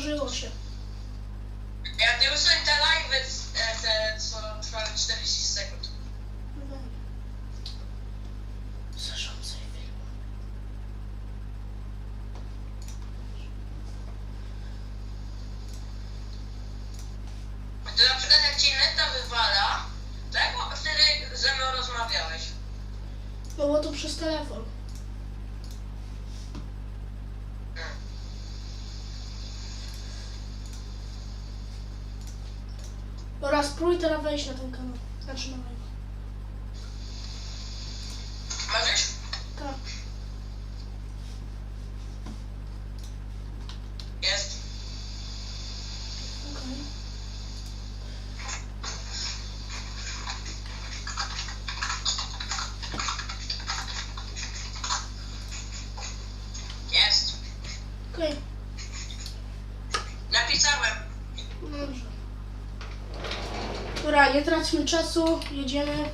otworzyło się. Ja nie usuń te live, e, te co trwały 40 sekund. Zarządzaj film. To na przykład jak ci neta wywala, to jak wtedy ze mną rozmawiałeś? No bo to przez telefon. Hmm. Dobra, spróbuj teraz wejść na ten kanał. Znaczy na live. Możesz? Tak. Jest. Okej. Jest. Okej. Napisałem. Dobrze. Dobra, nie traćmy czasu. Jedziemy.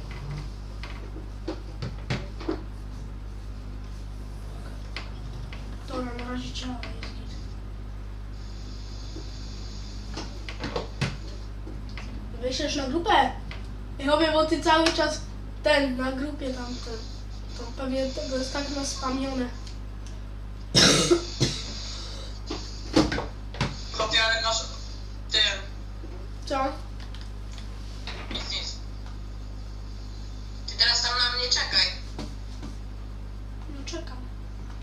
Dobra, na razie ciała jest git. Wyślesz na grupę? Robię, bo ty cały czas ten, na grupie tam ten. To pewnie tego jest tak naspamione. Kopię, ale masz... Ty. Co? Nic, nic. Ty teraz tam na mnie czekaj. No czekam.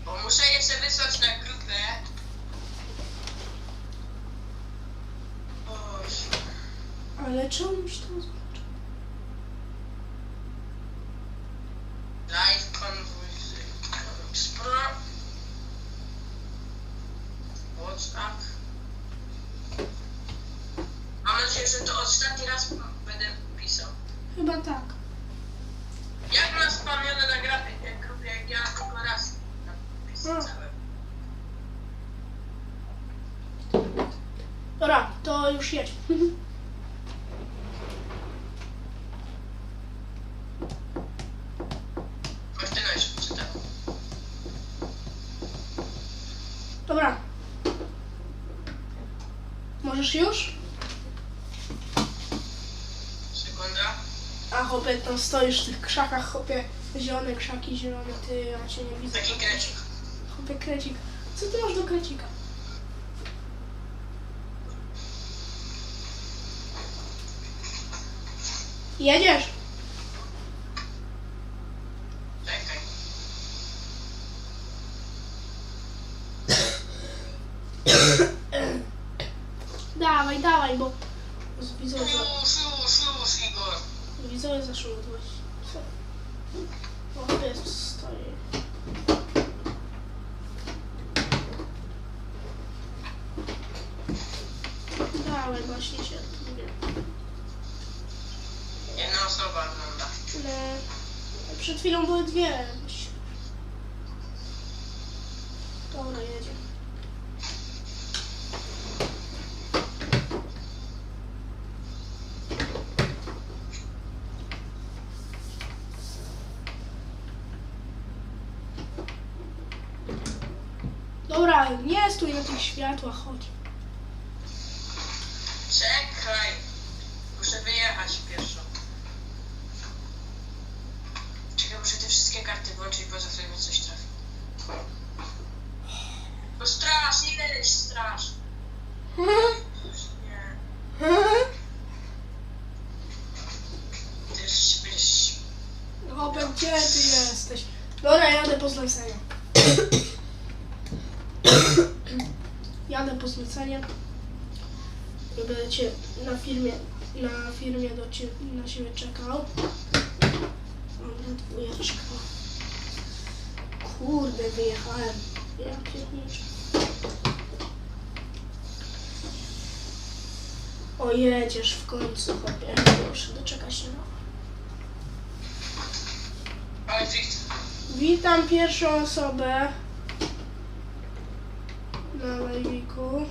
Bo muszę jeszcze wysłać na grupę. Boże. Ale czemu mi się to zobaczy? Live konwój z Spro. WhatsApp. Mam nadzieję, że to ostatni raz będę pisał. Chyba tak. Jak ma spamione na grafie, grupie, jak ja tylko raz napisałem. Dobra, to już jedź. Martyna. Dobra. Możesz już? Sekunda. A chłopie, tam stoisz w tych krzakach, chłopie. Zielone krzaki, zielone, ty, ja cię nie widzę. Taki krecik. Chłopie, krecik. Co ty masz do krecika? Jedziesz? Czekaj. Dawaj, dawaj, bo z widzowie, Już, już, już, Igor. widzowie zaczną odwozić. O, pies stoi. Dawaj, właśnie się odpłynie. Jedna osoba ogląda. No, przed chwilą były dwie. Dobra, jedzie. Dobra, nie stój na tych światłach, chodź. Czekaj. Muszę wyjechać pierwszą. Czekaj, muszę te wszystkie karty włączyć, bo za chwilę mi coś trafi. No straż, ile jest straż? Nie. Ty już będziesz... Robert, gdzie ty jesteś? Dobra, jadę po zlecenie. jadę po zlecenie. Będę cię na firmie, na firmie do ciebie, na siebie czekał. Dobra, dwójeczka. Kurde, wyjechałem. Ja pierniczę. O, jedziesz w końcu, chłopie. Muszę doczekać się na... Ale ty chcesz... Witam pierwszą osobę na live'iku.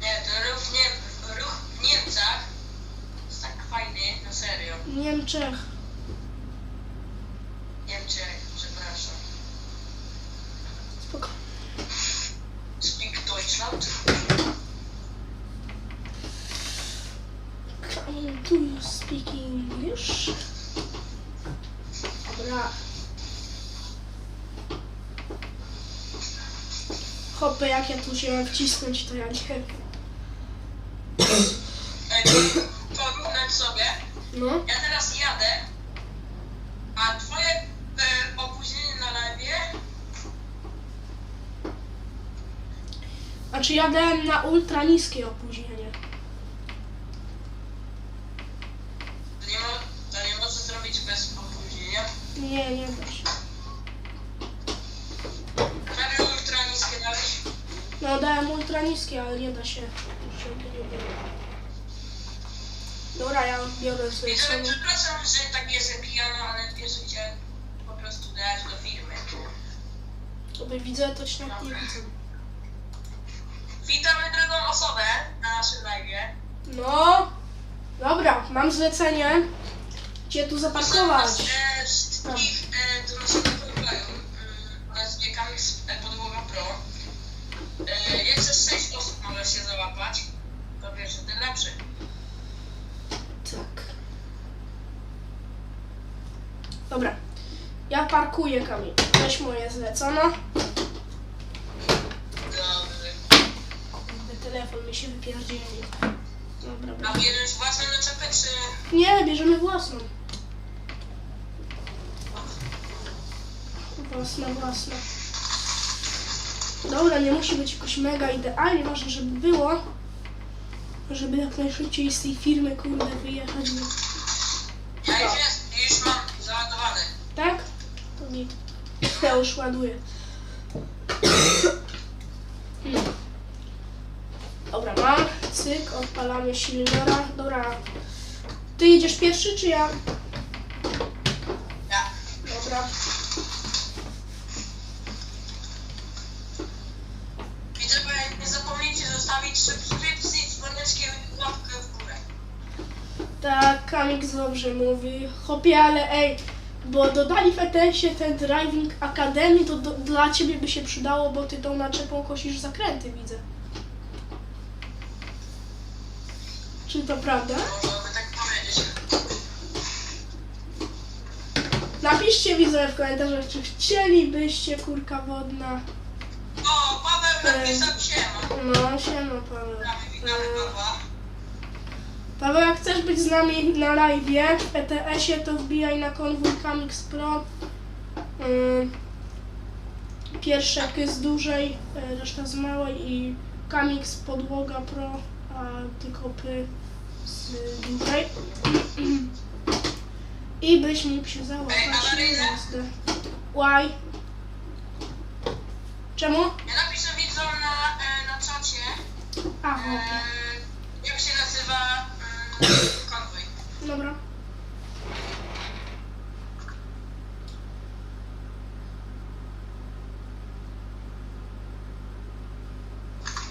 Nie, ten ruch, nie, ruch w Niemcach jest tak Czech. Niemczech, przepraszam. Spoko. Speak Deutschland? Do you speak English? Dobra. Hopy, jak ja tu się mam wcisnąć, to ja nie wiem. Porównać sobie. No. Ja teraz jadę, a twoje e, opóźnienie na live Znaczy jadę na ultra niskie opóźnienie. to nie, mo, to nie może zrobić bez opóźnienia. Nie, nie niskie, ale nie da się. żeby nie było. Dobra, ja biorę Widzowie, zlecenie. przepraszam, że tak jestem pijano, ale wiesz, chciałem po prostu dać do firmy. Sobie widzę, to nawet nie widzę. Witamy drugą osobę na naszym live. No. Dobra, mam zlecenie. Gdzie tu zaparkować? Wszystkich e, do naszego pokoju o nazwie Kamix e, Podłoga Pro. E, przez 6 osób może się załapać, to wiesz, że ten lepszy. Tak. Dobra. Ja parkuję Kamil. Weź moje zlecone. Dobry. Kurde, telefon mi się wypierdzieli. Dobra. A bierzesz własną naczepę, czy... Nie, bierzemy własną. Własna, własna. Dobra, nie musi być jakoś mega idealnie, ważne, żeby było. Żeby jak najszybciej z tej firmy, kurde, wyjechać. bo- już jest, już mam załadowany. Tak? To git. Ja już ładuję. Hmm. Dobra, mam. Cyk, odpalamy silniora. Dobra. Ty jedziesz pierwszy, czy ja? Ja. Dobra. Kamix dobrze mówi. Chopie, ale ej, bo dodali w ETS-ie ten Driving Academy, to do, dla ciebie by się przydało, bo ty tą naczepą kosisz zakręty, widzę. Czy to prawda? Tak powiedzieć. Napiszcie widzę w komentarzach, czy chcielibyście kurka wodna. O, Paweł napisał siema. No, siema Paweł. Witamy, witamy Pawła. Paweł, jak chcesz być z nami na live w ETS-ie, to wbijaj na konwój Kamix Pro. Ym, Pierwsze z dużej, y, reszta z małej i Kamix Podłoga Pro, a tylko py z dużej. I byś mógł się załapać jazdę. Why? Czemu? Ja napiszę widzom na, e, na czacie, A, e, konwój. Dobra.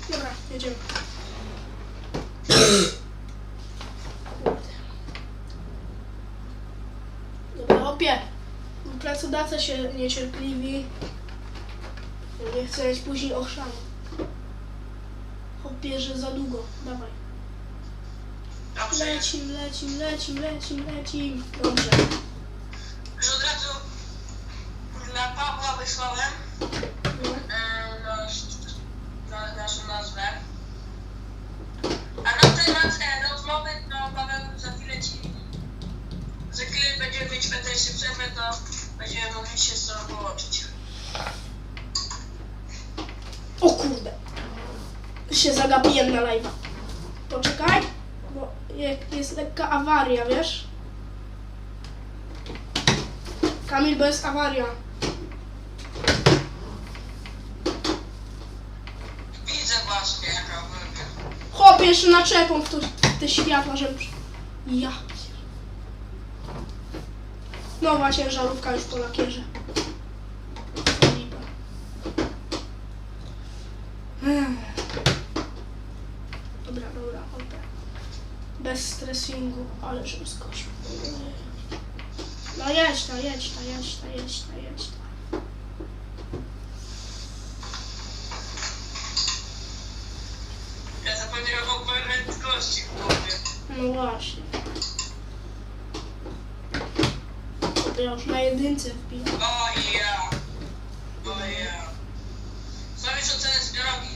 Dobra, jedziemy. Dobra, opie. Pracodawca się niecierpliwi. Nie chce mieć później ochrzanu. Hopie, że za długo. Dawaj. Lecim, lecim, lecim, lecim, lecim. Dobrze. Jak jest lekka awaria, wiesz? Kamil, bo jest awaria. Widzę właśnie jaka wygląda. Chłop jeszcze naczepą w, to, w te światła, żeby... Ja pier- No właśnie, żarówka już po lakierze. Lipa. Ech. Stressingu, ale żebym skoczył. No jedź ta, jedź ta, jedź ta, jedź ta, jedź ta. Ja o prędkości w głowie. No właśnie. To ja już na jedynce wbijam. O ja. O ja. Zrobisz ocenę zbiorowi.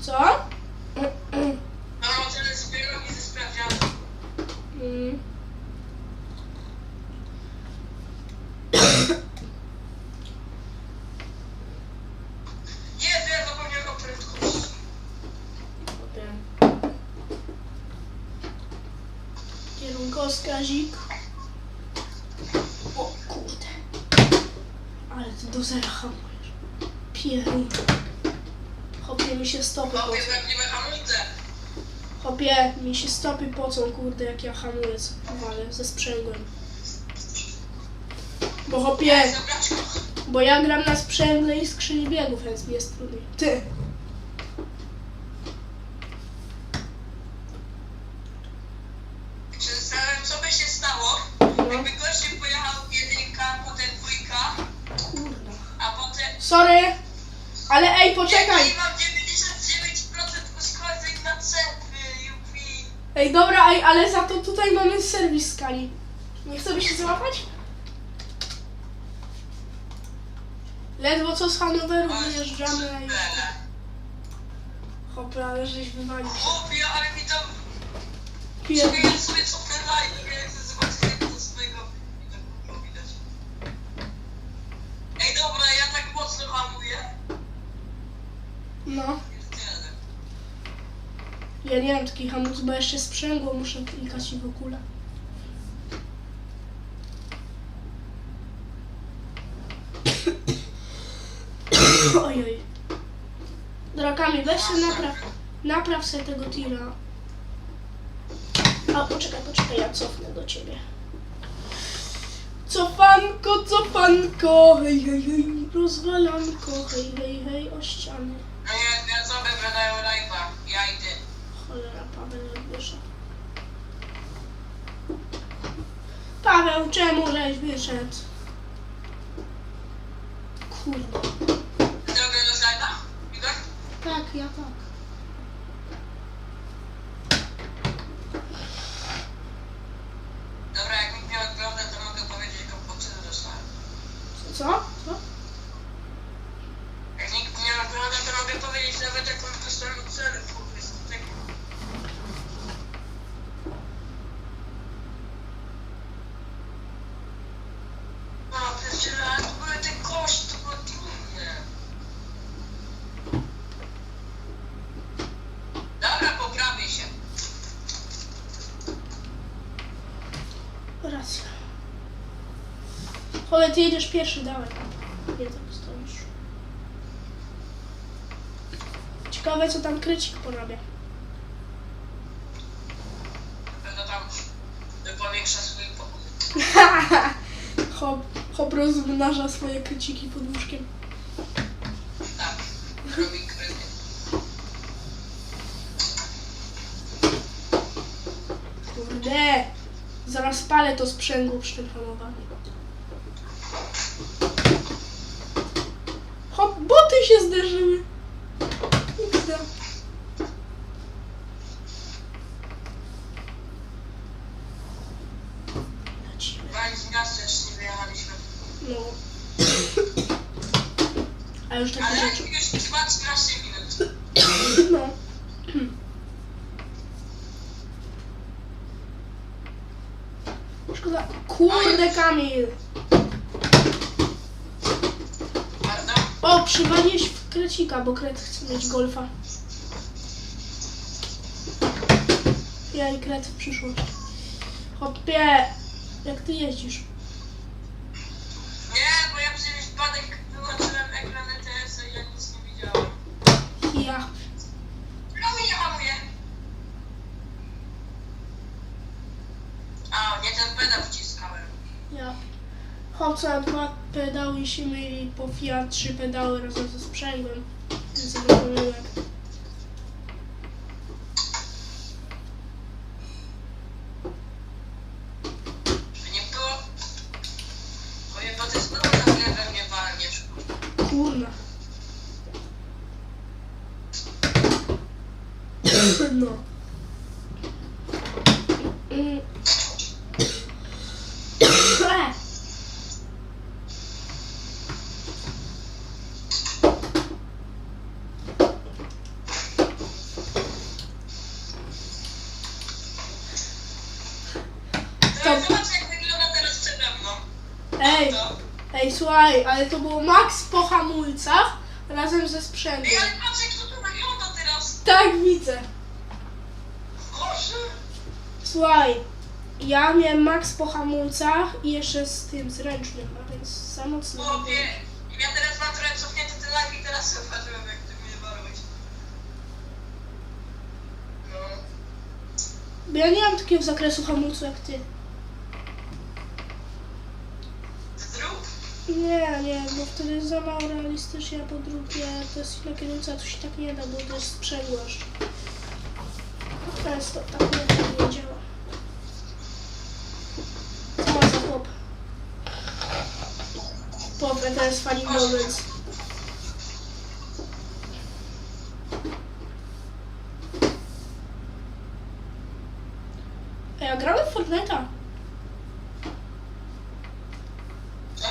Co? Mm. Nie, ja zapomniałem o prędkości. Potem. Kierunkowskazik. O kurde. Ale ty do zera hamujesz. Pierun. Hopie mi się stopy Chłopie. Hopie mi się stopy pocą, kurde, jak ja hamulec walę ze sprzęgłem. Bo go. bo ja gram na sprzęgle i skrzyni biegów, więc mi jest trudniej. Ty. Zastanawiam, co by się stało, No, jakby gościem pojechał jedynka, potem dwójka, kurwa. a potem... Sorry, ale ej, poczekaj. Ej, dobra, ej, ale za to tutaj mamy serwis skali. Nie chcemy się załapać? Ledwo co z Hanoweru wyjeżdżamy, a już... Hopy, ale żeś wywalił się. Chłopie, ale mi tam... Czekaj, ja sobie cofnę live, ja chcę zobaczyć jak to swojego... I tak było widać. Ej, dobra, ja tak mocno hamuję. No. Ja nie mam takich hamulców, bo jeszcze sprzęgło muszę klikać i w ogóle. Ojoj. Drakami, weź się napraw, napraw sobie tego tira. A poczekaj, poczekaj, ja cofnę do ciebie. Cofanko, cofanko, hej, hej, hej, rozwalanko, hej, hej, hej, o ściany. No nie, ja sobie wydają live'a, ja i ty. Cholera, Paweł nie wyszedł. Paweł, czemu żeś wyszedł? Kurde. Ty oglądasz live'a? Igor? Tak, ja tak. Dobra, jak nikt nie ogląda, to mogę powiedzieć, jaką poczynę dostałem. Co? Co? Jak nikt nie ogląda, to mogę powiedzieć nawet jaką dostałem ocenę, kurwa, z tego. No, przecież ale to były te kości, to było trudne. Dobra, poprawię się. Racja. Chodź, ty jedziesz pierwszy, dawaj. Nie tak stoisz. Ciekawe, co tam krycik porabia. Będę tam powiększa swój pokój. hop, hop rozmnaża swoje kryciki pod łóżkiem. Tak, robi kryty. Kurde! Zaraz palę to sprzęgło przy tym hamowaniu. Hop, boty się zderzyły. Z jeszcze nie wyjechaliśmy. No. A już takie Ale rzeczy. trwa 13 minut. No. Szkoda. Kurde, Kamil. O, przywaliłeś w krecika, bo kret chce mieć golfa. Ja i kret w przyszłość. Hopie, jak ty jeździsz? pedały się po Fiat, 3 pedały razem ze sprzęgłem, więc nie pomyłek. Nie było... Moje poty znowu na lewe mnie walniesz. Kurna. no. Słuchaj, ale to było max po hamulcach razem ze sprzętem. Ej, ale patrz jak to tu wygląda teraz. Tak widzę. Boże. Słuchaj, ja miałem max po hamulcach i jeszcze z tym zręcznym, a więc za mocno. nie. Chłopie, ja teraz mam trochę cofnięty ten live i teraz zobaczyłem jak ty mnie walłeś. No. Bo ja nie mam takiego zakresu hamulcu jak ty. Nie, nie, bo wtedy jest za mało realistycznie, a po drugie to jest chwila kierowca, to się tak nie da, bo to jest sprzęgłość. Często tak nie, nie działa. Co ma za chłop? Popę, to jest funny moment. Ej, a gramy w Fortnite'a? Co?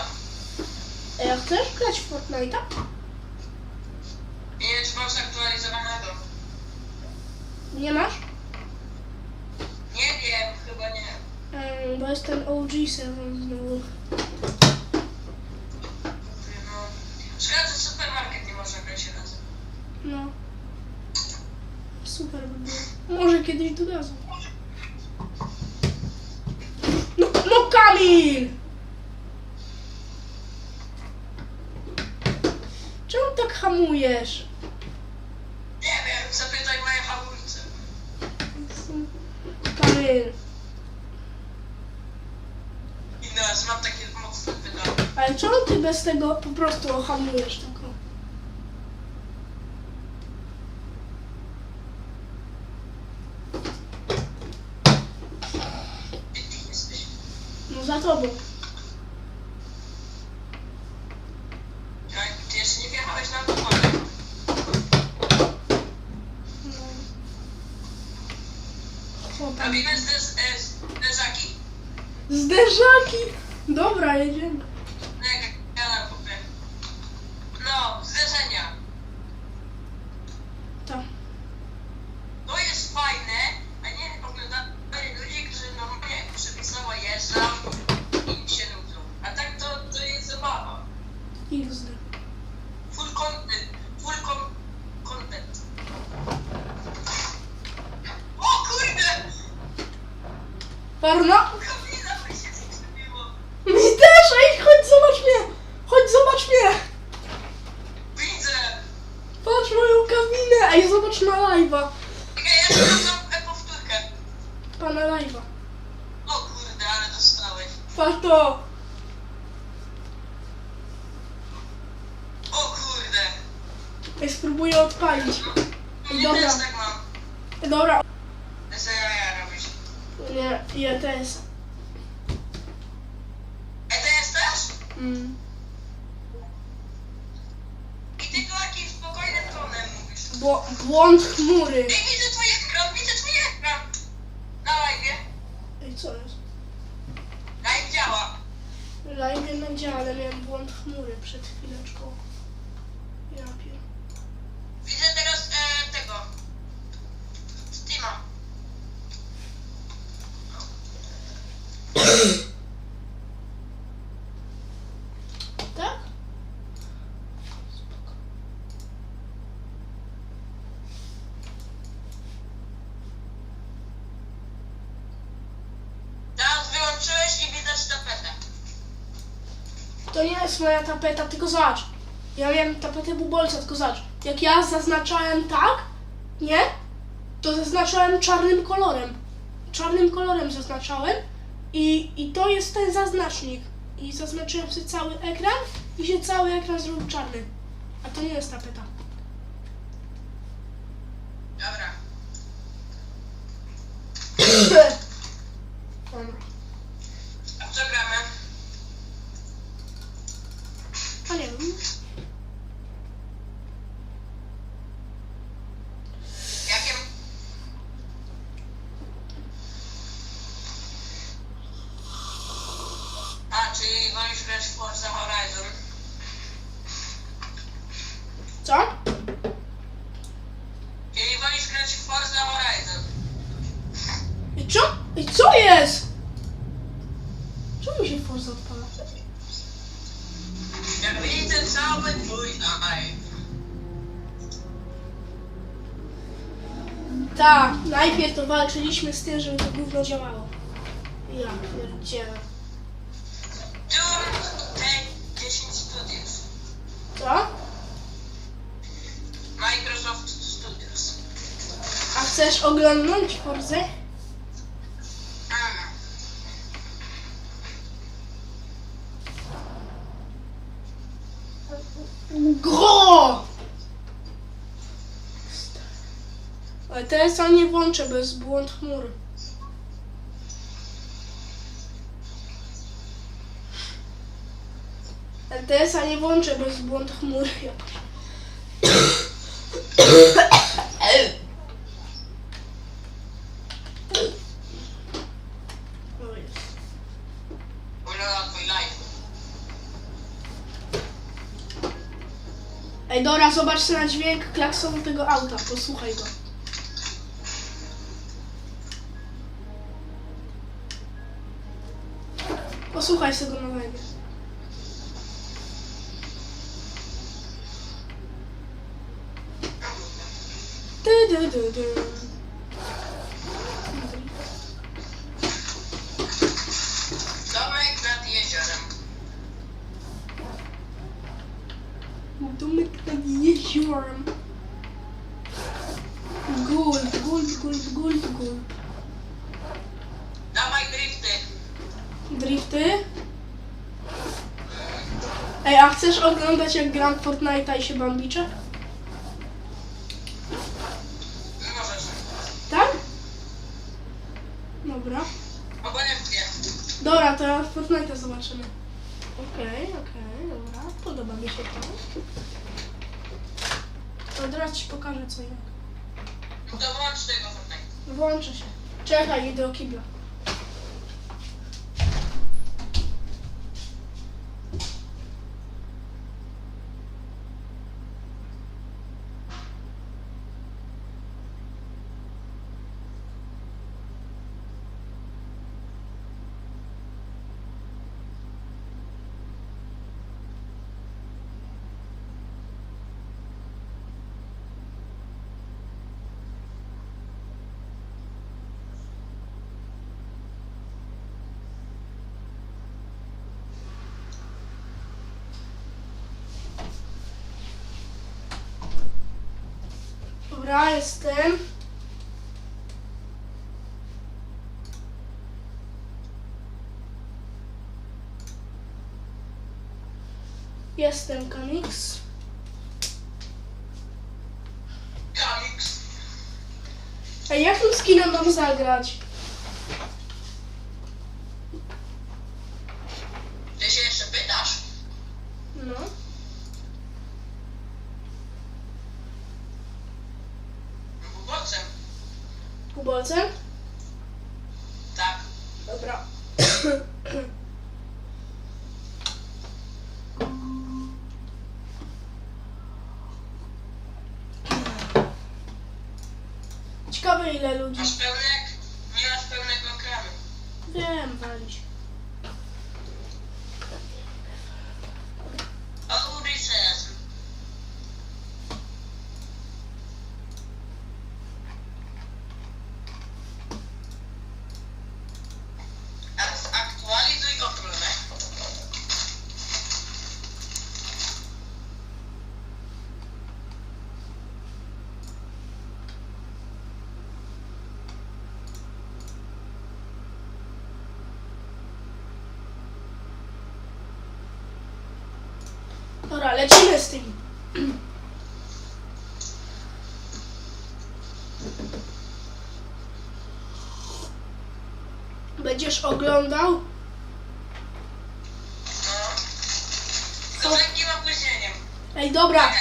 Ej, a chcesz w Fortnite'a? Nie wiem czy masz aktualizowanego. Nie Nie masz? Nie wiem, chyba nie. Em, bo jest ten OG serwer znowu. Mówię, no. Szkoda, że supermarket nie można grać razem. No. Super by było. Może kiedyś dodadzą. No, no Kamil! Czemu tak hamujesz? Nie wiem, zapytaj moje hamulce. Kamil, I teraz mam takie mocne pytanie. ale czemu ty bez tego po prostu hamujesz jesteś? No za tobą. Ty jeszcze nie wjechałeś na autobahn. No. Chłopak. Robimy zderz, e, zderzaki? Zderzaki! Dobra, jedziemy. No jak ja na kupie. No, zderzenia. Tak. To jest fajne, a nie oglądamy ludzi, którzy normalnie przepisowo jeżdżą i im się nudzą. A tak to, to jest zabawa. XD. Full content. Full con content. O kurde! Skrzywiło. Mi też, ej, chodź zobacz mnie! Chodź zobacz mnie! Widzę! Patrz moją kabinę! Ej, zobacz na live'a. Czekaj, ja e, powtórkę. Pana live'a. O kurde, ale dostałeś. Patrz to! O kurde. Ej, spróbuję odpalić. Nie Dobra. też tak mam. Dobra. To sobie ja robisz. Nie, i ETS. E to jest też? Mm. I ty to takim spokojnym tonem mówisz. Bo, błąd chmury. Ej, widzę twój ekran, widzę twój ekran. Na live. Ej, co jest? Live działa. Live na dziale, ale miałem błąd chmury przed chwileczką. Ja pier... Widzę teraz e, tego. Steama. Tak? Teraz wyłączyłeś i widać tapetę. To nie moja tapeta, tylko zobacz. Ja miałem tapetę bubolca, tylko zobacz. Jak ja zaznaczałem tak, nie? To zaznaczałem czarnym kolorem. Czarnym kolorem zaznaczałem i, i to jest ten zaznacznik. I zaznaczyłem sobie cały ekran i się cały ekran zrobił czarny. A to nie jest tapeta. Dobra. Dobra. A w co gramy? A nie wiem. Jakie? Co jest? Czemu się Forza odpala? Ja widzę cały twój live. Tak, najpierw to walczyliśmy z tym, żeby to gówno działało. Ja pierdzielę. Doom Tech 10 Studios. Co? Microsoft Studios. A chcesz oglądnąć Forzę? Ja nie włączę, bo jest błąd chmur. Ja nie włączę, bo jest błąd chmur. Ej, Dora, zobacz na dźwięk klaksonu tego auta. Posłuchaj go. Posłuchaj z tego nowego. Ej, a chcesz oglądać jak gram Fortnite'a i się bambiczę? Możesz. Tak? Dobra. Obojętnie. Dobra, to ja Fortnite'a zobaczymy. Okej, okej, dobra. Podoba mi się to. To teraz ci pokażę co jak. No to włącz tego Fortnite. Włączę się. Czekaj, idę do kibla. Dobra, jestem. Jestem Kamix. Kamix. Ej, jakim skinem mam zagrać? বলছেন Dobra, lecimy z tym. Będziesz oglądał? No. Z opóźnieniem. Ej, dobra.